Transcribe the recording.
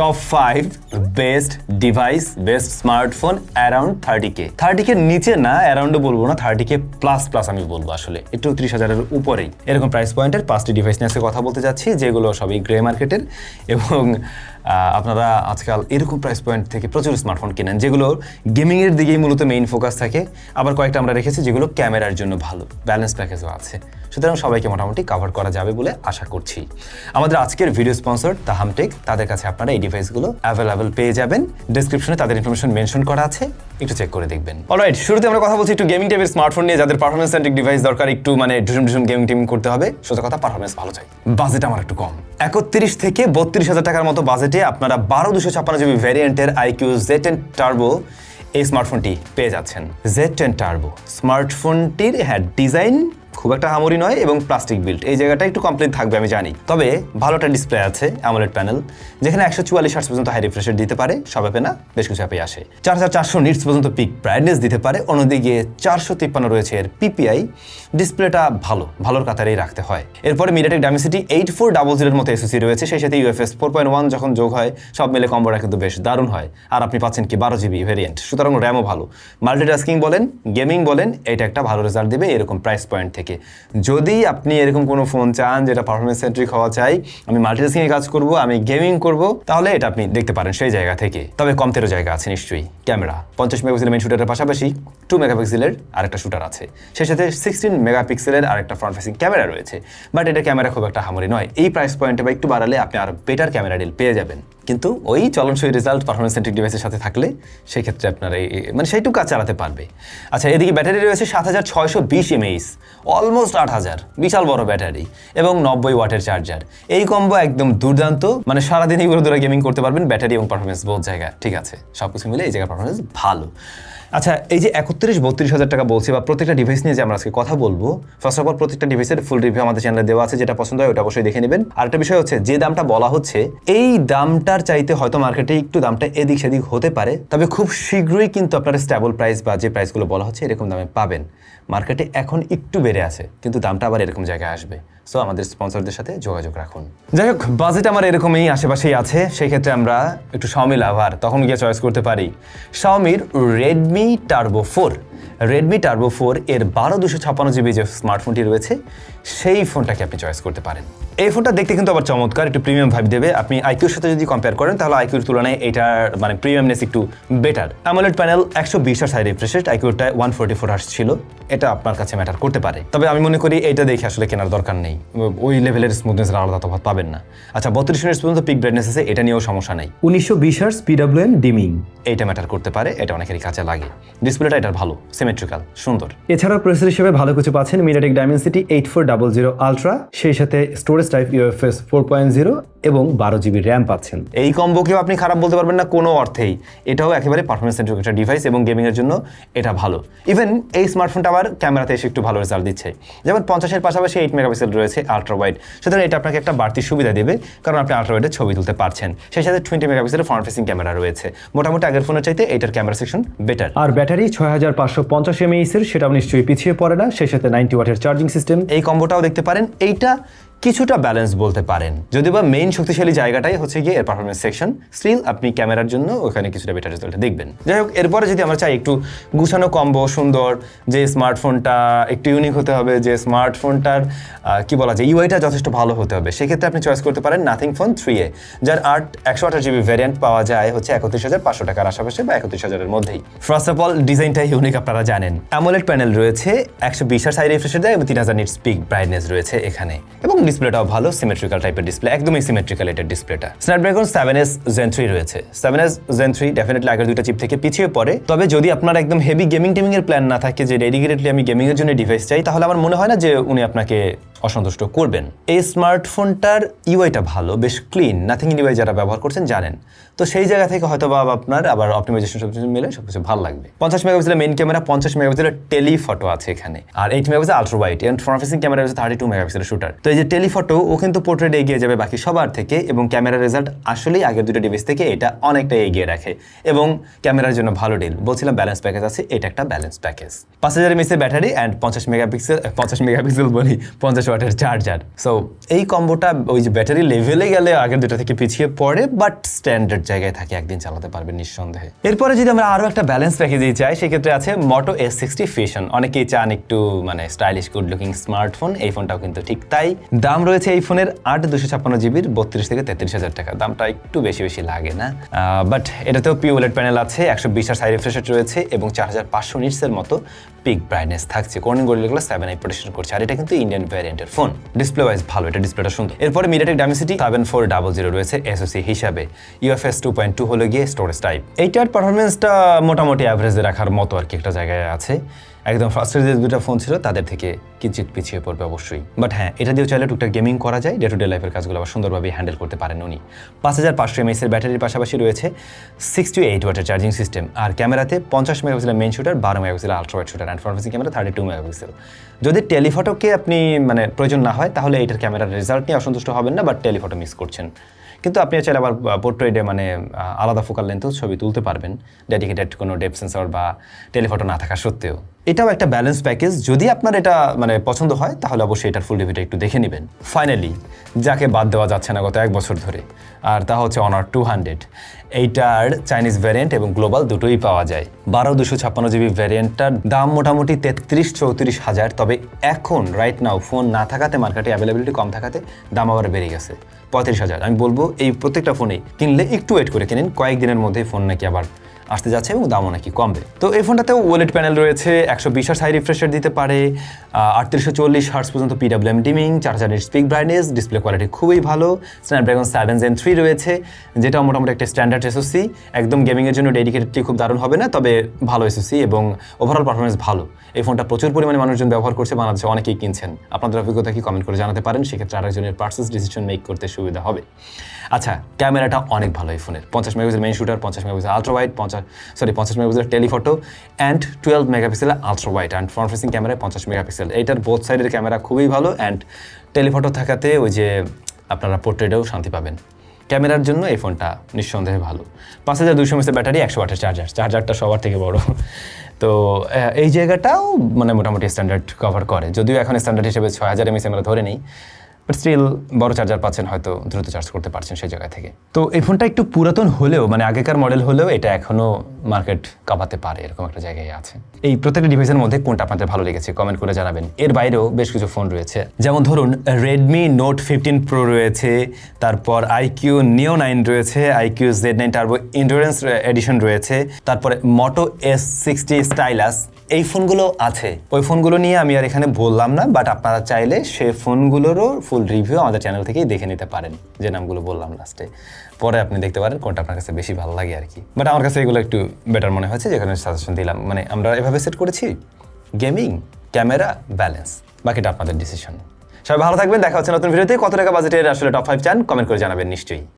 Top five best device best smartphone around thirty K thirty K নিচে না অ্যারাউন্ডও বলব না থার্টি কে প্লাস প্লাস আমি বলব আসলে। একটু ত্রিশ হাজারের উপরেই। এরকম প্রাইস পয়েন্টের পাঁচটি ডিভাইস নিয়ে কথা বলতে যাচ্ছি, যেগুলো সবই গ্রে মার্কেটের এবং আপনারা আজকাল এরকম প্রাইস পয়েন্ট থেকে প্রচুর স্মার্টফোন কেনেন, যেগুলো গেমিংয়ের দিকেই মূলত মেইন ফোকাস থাকে। আবার কয়েকটা আমরা রেখেছি, যেগুলো ক্যামেরার জন্য ভালো ব্যালেন্স প্যাকেজও আছে। সুতরাং সবাইকে মোটামুটি কভার করা যাবে বলে আশা করছি। আমাদের আজকের ভিডিও স্পন্সর তাহামটেক তাদের কাছে আপনারা এই ডিভাইসগুলো অ্যাভেলেবেল পেয়ে যাবেন। ডিসক্রিপশনে তাদের ইনফরমেশন মেনশন করা আছে। একটু চেক করে দেখবেন। অলরাইট শুরুতে আমরা কথা বলছি একটু গেমিং টাইপের স্মার্টফোন নিয়ে। যাদের পারফরমেন্স সেন্ট্রিক ডিভাইস দরকার, একটু মানে ঢুসুম ঢুসুম গেমিং টিম করতে হবে। সোজা কথা পারফরমেন্স ভালো চাই। বাজেট আমার একটু কম। একত্রিশ থেকে বত্রিশ হাজার টাকার মতো বাজেটে আপনারা বারো দুশো ছাপ্পান্ন জিবি ভ্যারিয়েন্টের আইকিউ জেড টেন টার্বো এই স্মার্টফোনটি পেয়ে যাচ্ছেন। জেড টেন টার্বো স্মার্টফোনটির হ্যাঁ ডিজাইন খুব একটা হামরি নয় এবং প্লাস্টিক বিল্ড এই জায়গাটা একটু কমপ্লিট থাকবে, আমি জানি। তবে ভালো একটা ডিসপ্লে আছে অ্যামোলেড প্যানেল যেখানে একশো চুয়াল্লিশ হার্স পর্যন্ত হাই রিফ্রেশার দিতে পারে, সব অ্যাপে না? বেশ কিছু অ্যাপে আসে। চার হাজার চারশো নিটস পর্যন্ত পিক ব্রাইটনেস দিতে পারে, অন্যদিকে চারশো তিপ্পান্ন রয়েছে এর পিপিআই ডিসপ্লেটা ভালো, ভালোর কাতারেই রাখতে হয়। এরপরে MediaTek Dimensity eight four double জিরোর মতো এসওসি রয়েছে, সেই সাথে ইউএফএস ফোর পয়েন্ট ওয়ান যখন যোগ হয়, সব মিলে কম্বোটা কিন্তু বেশ দারুণ হয়। আর আপনি পাচ্ছেন কি বারো জিবি ভেরিয়েন্ট সুতরাং র্যামও ভালো। মাল্টিটাস্কিং বলেন গেমিং বলেন, এটা একটা ভালো রেজাল্ট দেবে, এরকম প্রাইস পয়েন্ট থেকে। যদি আপনি এরকম কোনো ফোন চান যেটা পারফরমেন্স সেন্ট্রিক হওয়া চাই, আমি মাল্টিটাস্কিং কাজ করব, আমি গেমিং করব, তাহলে এটা আপনি দেখতে পারেন সেই জায়গা থেকে। তবে কম তেরো জায়গা আছে নিশ্চয়ই। ক্যামেরা, পঞ্চাশ মেগাপিক্সেলের মেন শুটারের পাশাপাশি টু মেগাপিক্সেলের আরেকটা শুটার আছে। সেই সাথে সিক্সটিন মেগাপিক্সেলের আরেকটা ফ্রন্ট ফেসিং ক্যামেরা রয়েছে। বাট এটা ক্যামেরা খুব একটা হামরি নয়। এই প্রাইস পয়েন্টে বা একটু বাড়ালে আপনি আরও বেটার ক্যামেরা ডিল পেয়ে যাবেন। কিন্তু ওই চলনসই রেজাল্ট পারফরমেন্স সেন্ট্রিক ডিভাইসের সাথে থাকলে সেই ক্ষেত্রে আপনার এই মানে সেইটুকু কাজ চালাতে পারবে। আচ্ছা এদিকে ব্যাটারি রয়েছে সাত হাজার ছয়শো বিশ এমএইচ অলমোস্ট আট হাজার, বিশাল বড় ব্যাটারি এবং নব্বই ওয়াটের চার্জার এই কম্বো একদম দুর্দান্ত মানে সারাদিন এইগুলো ধরে গেমিং করতে পারবেন ব্যাটারি এবং পারফরমেন্স বহু জায়গা ঠিক আছে সব কিছু মিলে এই জায়গার পারফরমেন্স ভালো। আচ্ছা এই যে একত্রিশ, বত্রিশ হাজার টাকা বলছি বা প্রত্যেকটা ডিভাইস নিয়ে যে আমরা আজকে কথা বলব ফার্স্ট অফ অল প্রত্যেকটা ডিভাইসের ফুল রিভিউ আমাদের চ্যানেলে দেওয়া আছে, যেটা পছন্দ হয় ওটা অবশ্যই দেখে নেবেন। আর একটা বিষয় হচ্ছে, যে দামটা বলা হচ্ছে, এই দামটার চাইতে হয়তো মার্কেটে একটু দামটা এদিক সেদিক হতে পারে, তবে খুব শীঘ্রই কিন্তু আপনারা স্ট্যাবল প্রাইস বা যে প্রাইসগুলো বলা হচ্ছে, এরকম দামে পাবেন। মার্কেটে এখন একটু বেড়ে আছে, কিন্তু দামটা আবার এরকম জায়গায় আসবে। সো আমাদের স্পন্সরদের সাথে যোগাযোগ রাখুন। যাই হোক বাজেট আমার এরকমই, আশেপাশেই আছে। সেই ক্ষেত্রে আমরা একটু শাওমি লাভার তখন গিয়ে চয়েস করতে পারি। শাওমির Redmi Turbo four Redmi Turbo four এর বারো দুশো ছাপ্পান্ন জিবি যে স্মার্টফোনটি রয়েছে সেই ফোনটাকে আপনি চয়েস করতে পারেন। এই ফোনটা দেখতে কিন্তু আবার চমৎকার একটু প্রিমিয়াম ভাব দেবে। আপনি আইকিউর সাথে যদি কম্পেয়ার করেন তাহলে আইকিউর তুলনায় এটার মানে প্রিমিয়ামনেস একটু বেটার অ্যামোলেড প্যানেল একশো বিশ আর সাইড রিফ্রেশেড আইকিউরটা ওয়ান ফোর্টি ফোর হার্স ছিল। এটা আপনার কাছে ম্যাটার করতে পারে। তবে আমি মনে করি এটা দেখে আসলে কেনার দরকার নেই। ওই লেভেলের স্মুথনেসের আলাদা তফাৎ পাবেন না। আচ্ছা বত্রিশ মিনিট পর্যন্ত পিক ব্রাইটনেস আছে এটা নিয়েও সমস্যা নেই। উনিশশো বিশ হার্স পিডাব্লিউএম ডিমিং এইটা ম্যাটার করতে পারে এটা অনেকেরই কাছে লাগে। ডিসপ্লেটা এটার ভালো সিমেট্রিক্যাল সুন্দর। এছাড়াও প্রসেসর হিসেবে ভালো কিছু পাচ্ছেন MediaTek Dimensity eight four double zero ultra সেই সাথে storage type UFS four point zero এবং বারো জিবি র্যাম পাচ্ছেন। এই কম্বোকেও আপনি খারাপ বলতে পারবেন না কোনো অর্থেই। এটাও একেবারে পারফরমেন্স সেন্ট্রিক একটা ডিভাইস এবং গেমিংয়ের জন্য এটা ভালো। ইভেন এই স্মার্টফোনটা আবার ক্যামেরাতে এসে একটু ভালো রেজাল্ট দিচ্ছে। যেমন পঞ্চাশের পাশাপাশি এইট মেগাপিক্সেল রয়েছে আলট্রা ওয়াইড সুতরাং এটা আপনাকে একটা বাড়তি সুবিধা দেবে কারণ আপনি আলট্রা ওয়াইডের ছবি তুলতে পারছেন। সেই সাথে টোয়েন্টি মেগাপিক্সেলের ফ্রন্ট ফেসিং ক্যামেরা রয়েছে। মোটামুটি আগের ফোনের চাইতে এটার ক্যামেরা সেকশন বেটার আর ব্যাটারি ছয় হাজার পাঁচশো পঞ্চাশ এমএইচ এর সেটাও নিশ্চয়ই পিছিয়ে পড়ে না। সেই সাথে নাইনটি ওয়াটের চার্জিং সিস্টেম এই কম্বোটাও দেখতে পারেন। এইটা কিছুটা ব্যালেন্স বলতে পারেন। যদি বা মেইন শক্তিশালী জায়গাটাই হচ্ছে গিয়ে এর পারফরমেন্স সেকশন স্টিল আপনি ক্যামেরার জন্য ওখানে কিছুটা বেটার রেজাল্ট দেখবেন। যাই হোক, এরপরে যদি আমরা চাই একটু গুছানো কম্বো সুন্দর, যে স্মার্টফোনটা একটু ইউনিক হতে হবে, যে স্মার্টফোনটার কি বলা যায় ইউআইটা যথেষ্ট ভালো হতে হবে, সেক্ষেত্রে আপনি চয়েস করতে পারেন নাথিং ফোন থ্রি এ যার আট, একশো আঠাশ জিবি ভ্যারিয়েন্ট পাওয়া যায় হচ্ছে একত্রিশ হাজার পাঁচশো টাকার আশেপাশে বা একত্রিশ হাজারের মধ্যেই। ফার্স্ট অফ অল ডিজাইনটা ইউনিক আপনারা জানেন। অ্যামোলেড প্যানেল রয়েছে, একশো বিশ আর সাইড রিফ্রেশার দেয় এবং তিন হাজার নিট স্পিক ব্রাইটনেস রয়েছে এখানে। এবং ডিসপ্লেটাও ভালো সিমেট্রিক্যাল টাইপের ডিসপ্লে একদমই সিমেট্রিক্যাল এটার ডিসপ্লেটা Snapdragon seven S Gen three রয়েছে। Seven S Gen three definitely আগের দুইটা চিপ থেকে পিছিয়ে পড়ে। তবে যদি আপনার একদম হেভি গেমিং টেমিং এর প্ল্যান না থাকে, যে ডেডিকেটেডলি আমি গেমিং এর জন্য ডিভাইস চাই, তাহলে আমার মনে হয় না যে উনি আপনাকে অসন্তুষ্ট করবেন। এই স্মার্টফোনটার ইউআইটা ভালো, বেশ ক্লিন নাথিং ইউআই যারা ব্যবহার করছেন জানেন। তো সেই জায়গা থেকে হয়তো বা আপনার আবার অপটিমাইজেশন সব কিছু মিলে সব কিছু ভালো লাগবে। পঞ্চাশ মেগাপিক্সেলের মেইন ক্যামেরা পঞ্চাশ মেগাপিক্সেলের টেলিফটো আছে এখানে। আর eight megapixel ultra wide and front camera রয়েছে থার্টি টু মেগাপিক্সেলের শুটার তো এই যে টেলিফটো ও কিন্তু পোর্ট্রেট এগিয়ে যাবে বাকি সবার থেকে, এবং ক্যামেরার রেজাল্ট আসলেই আগের দুটো ডিভাইস থেকে এটা অনেকটা এগিয়ে রাখে, এবং ক্যামেরার জন্য ভালো ডিল বলছিলাম ব্যালেন্স প্যাকেজ আছে, এটা একটা ব্যালেন্স প্যাকেজ পাঁচ হাজার এমএসের ব্যাটারি অ্যান্ড পঞ্চাশ মেগাপিক্সেল পঞ্চাশ মেগাপিক্সেল বলি, পঞ্চাশ ওয়াটের চার্জার সো এই কম্বোটা ওই যে ব্যাটারি লেভেলে গেলে আগের দুটো থেকে পিছিয়ে পড়ে বাট স্ট্যান্ডার্ড জায়গায় থাকে, একদিন চালাতে পারবেন নিঃসন্দেহে। এরপরে যদি আমরা আরও একটা ব্যালেন্স প্যাকেজই চাই সেক্ষেত্রে আছে মোটো এস সিক্সটি ফিশন অনেকেই চান একটু মানে স্টাইলিশ গুড লুকিং স্মার্টফোন এই ফোনটাও কিন্তু ঠিক তাই। দাম রয়েছে এই ফোনের আট দুশো ছাপ্পান্ন জিবির বত্রিশ থেকে তেত্রিশ হাজার টাকা। দামটা একটু বেশি বেশি লাগে না। বাট এটাতেও পিওলেট প্যানেল আছে, একশো বিশ আর সাইড রয়েছে, এবং চার হাজার পাঁচশো নিটসের মতো পিক ব্রাইটনেস থাকছে। কর্নিং গরিলাগুলো সেভেন আই প্রোটেকশন করছে। আর এটা কিন্তু ইন্ডিয়ান ভ্যারিয়েন্টের ফোন ডিসপ্লে ওয়াইজ ভালো, এটা ডিসপ্লেটা সুন্দর। এরপরে MediaTek Dimensity seven four double zero রয়েছে এসওসি হিসাবে। ইউএফএস টু পয়েন্ট টু হলো গিয়ে স্টোরেজ টাইপ এইটার পারফরমেন্সটা মোটামুটি অ্যাভারেজে রাখার মতো আর কি একটা জায়গায় আছে। একদম ফার্স্ট যে দুটো ফোন ছিল, তাদের থেকে কিঞ্চিত পিছিয়ে পড়বে অবশ্যই। বাট হ্যাঁ এটা দিয়েও চাইলে টুকটাক গেমিং করা যায় ডে টু ডে লাইফের কাজগুলো আবার সুন্দরভাবে হ্যান্ডেল করতে পারেন উনি। পাঁচ হাজার পাঁচশো এমএসের ব্যাটারির পাশাপাশি রয়েছে সিক্সটি এইট ওয়াটের চার্জিং সিস্টেম আর ক্যামেরাতে পঞ্চাশ মেগাপিক্সেলের মেন শুটার বারো megapixel ultra wide shooter and front camera thirty two megapixel যদি টেলিফটোকে আপনি মানে প্রয়োজন না হয়, তাহলে এটার ক্যামেরার রেজাল্ট নিয়ে অসন্তুষ্ট হবেন না বাট টেলিফটো মিস করছেন। কিন্তু আপনি চাইলে আবার পোর্ট্রেটে মানে আলাদা ফোকাল লেন্থেও ছবি তুলতে পারবেন ডেডিকেটেড কোনো ডেপ সেন্সর বা টেলিফটো না থাকা সত্ত্বেও। এটাও একটা ব্যালেন্স প্যাকেজ যদি আপনার এটা মানে পছন্দ হয়, তাহলে অবশ্যই এটার ফুল রিভিউটা একটু দেখে নেবেন। ফাইনালি যাকে বাদ দেওয়া যাচ্ছে না গত এক বছর ধরে, আর তা হচ্ছে অনার টু হান্ড্রেড এইটার চাইনিজ ভ্যারিয়েন্ট এবং গ্লোবাল দুটোই পাওয়া যায়। বারো দুশো ছাপ্পান্ন জিবি ভ্যারিয়েন্টটার দাম মোটামুটি তেত্রিশ চৌত্রিশ হাজার। তবে এখন রাইট নাও ফোন না থাকাতে মার্কেটে অ্যাভেলেবিলিটি কম থাকাতে দাম আবার বেড়ে গেছে, পঁয়ত্রিশ হাজার। আমি বলব এই প্রত্যেকটা ফোনেই। কিনলে একটু ওয়েট করে কিনেন কয়েকদিনের মধ্যে ফোন নাকি আবার আসতে যাচ্ছে এবং দামও নাকি কমবে। তো এই ফোনটাতেও ওয়েলেট প্যানেল রয়েছে, একশো বিশ হাই রিফ্রেশার দিতে পারে আটত্রিশশো চল্লিশ হার্স পর্যন্ত পিডাব্লিউএম ডিমিং চার হাজার স্পিক ব্রাইটনেস ডিসপ্লে কোয়ালিটি খুবই ভালো। স্ন্যাপড্রাগন সেভেন জেন থ্রি রয়েছে যেটা মোটামুটি একটা স্ট্যান্ডার্ড এসওসি একদম গেমিংয়ের জন্য ডেডিকেটেডলি খুব দারুণ হবে না, তবে ভালো এসওসি এবং ওভারঅল পারফরমেন্স ভালো। এই ফোনটা প্রচুর পরিমাণে মানুষজন ব্যবহার করছে, বাংলাদেশে অনেকেই কিনছেন। আপনাদের অভিজ্ঞতা কি কমেন্ট করে জানাতে পারেন, সেক্ষেত্রে আরেকজনের পার্সেস ডিসিশন মেক করতে সুবিধা হবে। আচ্ছা ক্যামেরাটা অনেক ভালো এই ফোনের। পঞ্চাশ মেগাপিক্সেল মেইন শুটার পঞ্চাশ মেগাপিক্সেল আলট্রা ওয়াইড পঞ্চাশ সরি, পঞ্চাশ megapixel telephoto and twelve megapixel ultra wide and front facing ক্যামেরায় পঞ্চাশ মেগাপিক্সেল। এইটার বোথ সাইডের ক্যামেরা খুবই ভালো অ্যান্ড টেলিফটো থাকাতে ওই যে আপনারা পোর্ট্রেটেও শান্তি পাবেন। ক্যামেরার জন্য এই ফোনটা নিঃসন্দেহে ভালো। পাঁচ হাজার দুশো এমএসের ব্যাটারি, একশো ওয়াটের চার্জার চার্জারটা সবার থেকে বড়। তো এই জায়গাটাও মানে মোটামুটি স্ট্যান্ডার্ড কভার করে। যদিও এখন স্ট্যান্ডার্ড হিসেবে ছয় হাজার এমএস আমরা ধরে নিই। বাট স্টিল বড় চার্জার পাচ্ছেন, হয়তো দ্রুত চার্জ করতে পারছেন সেই জায়গা থেকে। তো এই ফোনটা একটু পুরাতন হলেও মানে আগেকার মডেল হলেও এটা এখনও মার্কেট কাঁপাতে পারে, এরকম একটা জায়গায় আছে। এই প্রত্যেকটা ডিভাইসের মধ্যে কোনটা আপনাদের ভালো লেগেছে কমেন্ট করে জানাবেন। এর বাইরেও বেশ কিছু ফোন রয়েছে। যেমন ধরুন রেডমি নোট ফিফটিন প্রো রয়েছে, তারপর আইকিউ নিও নাইন রয়েছে iQOO Z nine Turbo Endurance edition রয়েছে, তারপরে মোটো এস সিক্সটি স্টাইলাস এই ফোনগুলো আছে। ওই ফোনগুলো নিয়ে আমি আর এখানে বললাম না বাট আপনারা চাইলে সে ফোনগুলোরও ফুল রিভিউ আমাদের চ্যানেল থেকেই দেখে নিতে পারেন, যে নামগুলো বললাম লাস্টে পরে আপনি দেখতে পারেন কোনটা আপনার কাছে বেশি ভালো লাগে আর কি। বাট আমার কাছে এগুলো একটু বেটার মনে হয়েছে, যেখানে সাজেশন দিলাম। মানে আমরা এভাবে সেট করেছি গেমিং ক্যামেরা ব্যালেন্স বাকিটা আপনাদের ডিসিশন সবাই ভালো থাকবেন, দেখা হচ্ছে নতুন ভিডিওতে কত টাকা বাজেটের আসলে টপ ফাইভ চান কমেন্ট করে জানাবেন নিশ্চয়ই।